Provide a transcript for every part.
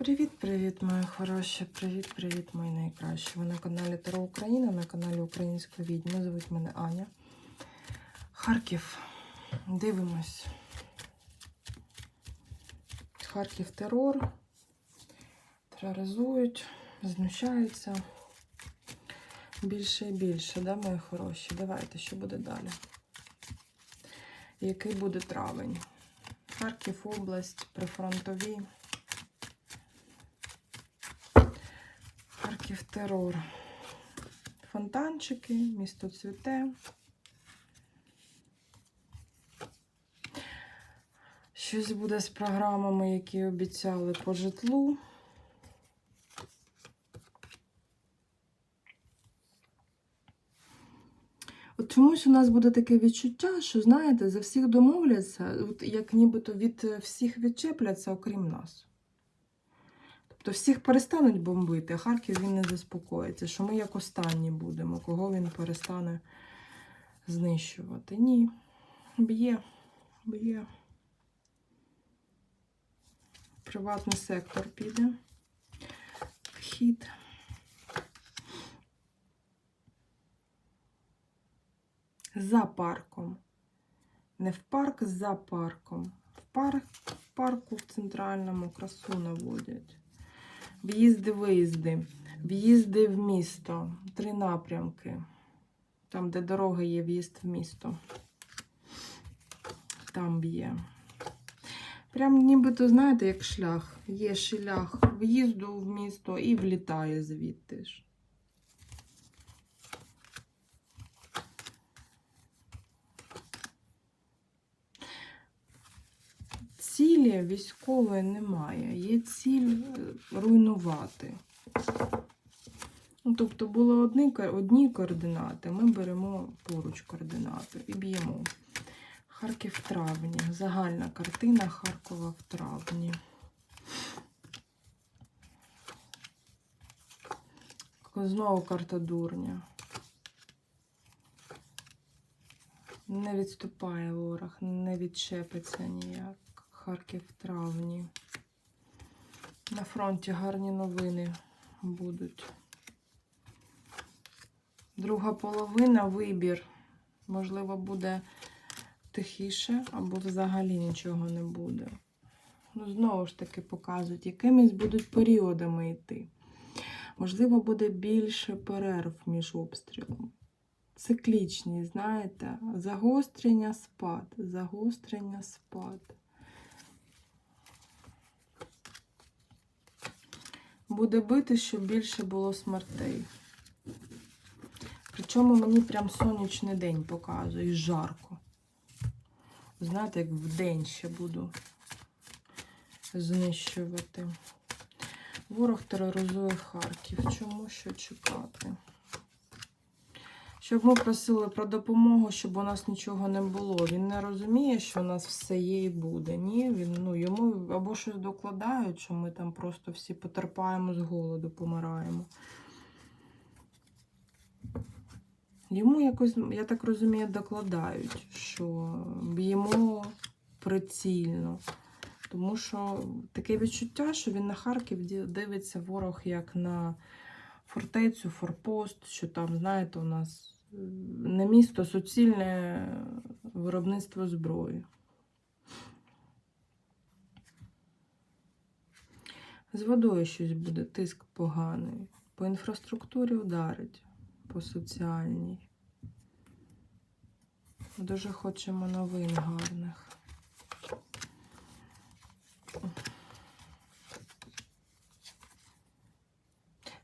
Привіт-привіт, мої хороші! Привіт-привіт, мої найкращі. Ви на каналі Таро Україна, на каналі Українська Відьма. Звуть мене Аня. Харків. Дивимось. Харків терор. Тероризують, знущаються. Більше і більше, да, мої хороші? Давайте, що буде далі? Який буде травень? Харків, область, прифронтові. Харків терор. Фонтанчики, місто цвіте. Щось буде з програмами, які обіцяли по житлу. От чомусь у нас буде таке відчуття, що, знаєте, за всіх домовляться, от як нібито від всіх відчепляться, окрім нас. Тобто всіх перестануть бомбити, а Харків він не заспокоїться, що ми як останні будемо, кого він перестане знищувати. Ні, б'є, б'є. Приватний сектор піде. Вхід. За парком. Не в парк, за парком. В парк, в парку в центральному красу наводять. В'їзди, виїзди, в'їзди в місто, три напрямки. Там, де дорога є, в'їзд в місто. Там б'є. Прям нібито, знаєте, як шлях. Є шлях в'їзду в місто і влітає звідти ж. Цілі військової немає. Є ціль е, руйнувати. Ну, тобто були одні, одні координати, ми беремо поруч координати і б'ємо. Харків в травні. Загальна картина Харкова в травні. Знову карта дурня. Не відступає ворог, не відчепиться ніяк. Харків в травні. На фронті гарні новини будуть. Друга половина вибір. Можливо, буде тихіше, або взагалі нічого не буде. Ну, знову ж таки показують, якимись будуть періодами йти. Можливо, буде більше перерв між обстрілом. Циклічні, знаєте, загострення, спад, загострення, спад. Буде бити, щоб більше було смертей. Причому мені прям сонячний день показує, і жарко. Знаєте, як вдень ще буду знищувати. Ворог тероризує Харків. Чому що чекати? Щоб ми просили про допомогу, щоб у нас нічого не було. Він не розуміє, що у нас все є і буде. Ні, він ну йому або щось докладають, що ми там просто всі потерпаємо з голоду, помираємо. Йому якось, я так розумію, докладають, що б'ємо прицільно. Тому що таке відчуття, що він на Харків дивиться ворог як на фортецю, форпост, що там, знаєте, у нас не місто, суцільне виробництво зброї. З водою щось буде, тиск поганий. По інфраструктурі ударить, по соціальній. Дуже хочемо новин гарних.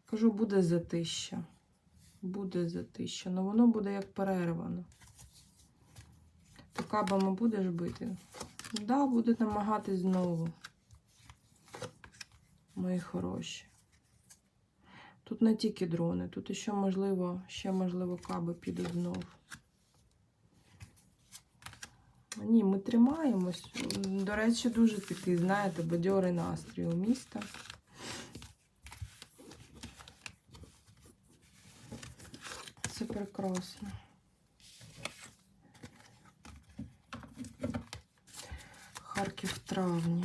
Кажу, буде затища. Буде затища. Ну воно буде як перервано. Ти кабами будеш бити? Да, буде намагатись знову. Мої хороші. Тут не тільки дрони, тут ще можливо, ще можливо каби підуть знов. Ні, ми тримаємось. До речі, дуже такий, знаєте, бадьорий настрій у міста. прекрасно. Харків в травні.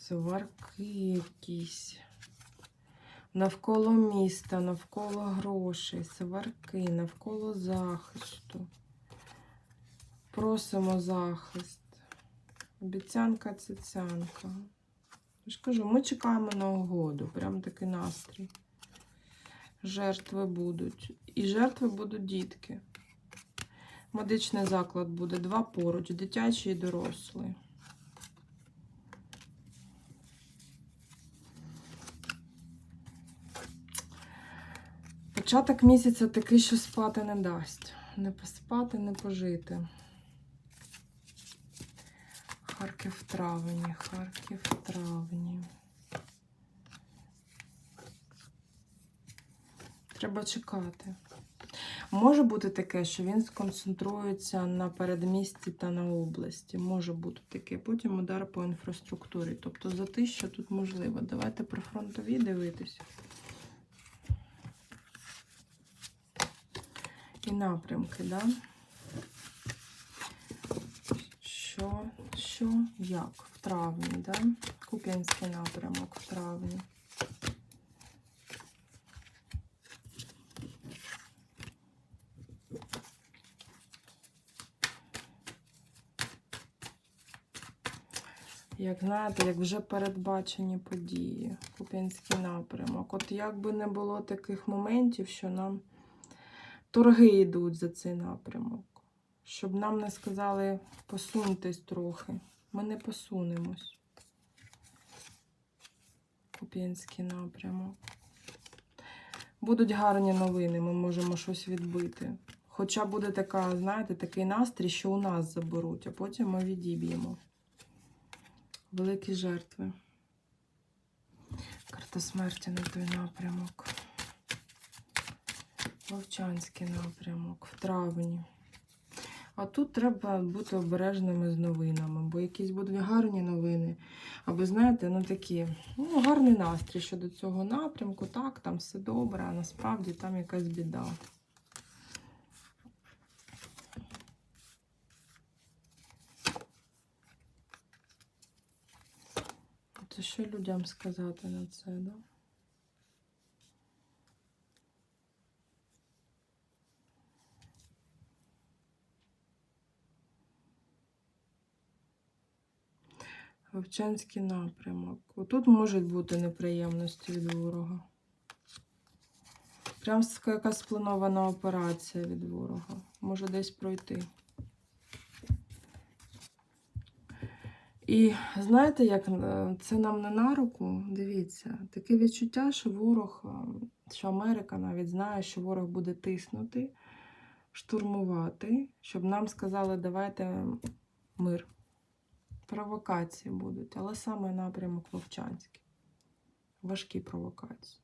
Сварки якісь. Навколо міста, навколо грошей, сварки, навколо захисту. Просимо захист. Обіцянка цицянка. Я ж кажу, ми чекаємо на угоду. Прям такий настрій. Жертви будуть. І жертви будуть дітки. Медичний заклад буде два поруч, дитячий і дорослий. Початок місяця такий, що спати не дасть. Не поспати, не пожити. Харків травні, Харків травні. Треба чекати. Може бути таке, що він сконцентрується на передмісті та на області. Може бути таке. Потім удар по інфраструктурі. Тобто за те, що тут можливо. Давайте про фронтові дивитись. І напрямки, да? Що, що, як? В травні, да? Куп'янський напрямок в травні. Як знаєте, як вже передбачені події, Куп'янський напрямок. От як би не було таких моментів, що нам торги йдуть за цей напрямок. Щоб нам не сказали посуньтесь трохи. Ми не посунемось. Куп'янський напрямок. Будуть гарні новини, ми можемо щось відбити. Хоча буде така, знаєте, такий настрій, що у нас заберуть, а потім ми відіб'ємо. Великі жертви. Карта смерті на той напрямок. Вовчанський напрямок в травні. А тут треба бути обережними з новинами, бо якісь будуть гарні новини. Або, знаєте, ну такі, ну, гарний настрій щодо цього напрямку, так, там все добре, а насправді там якась біда. Це що людям сказати на це, да? Вовчанський напрямок. Отут можуть бути неприємності від ворога. Прям якась спланована операція від ворога. Може десь пройти. І знаєте, як е, це нам не на руку? Дивіться, таке відчуття, що ворог, е, що Америка навіть знає, що ворог буде тиснути, штурмувати, щоб нам сказали, давайте мир. Провокації будуть, але саме напрямок Вовчанський. Важкі провокації.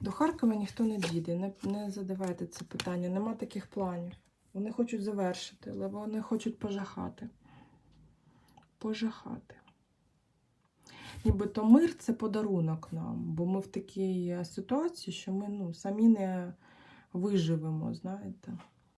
До Харкова ніхто не дійде, не, не задавайте це питання. Нема таких планів. Вони хочуть завершити, але вони хочуть пожахати. Пожахати. Нібито мир це подарунок нам, бо ми в такій е, ситуації, що ми ну, самі не виживемо, знаєте.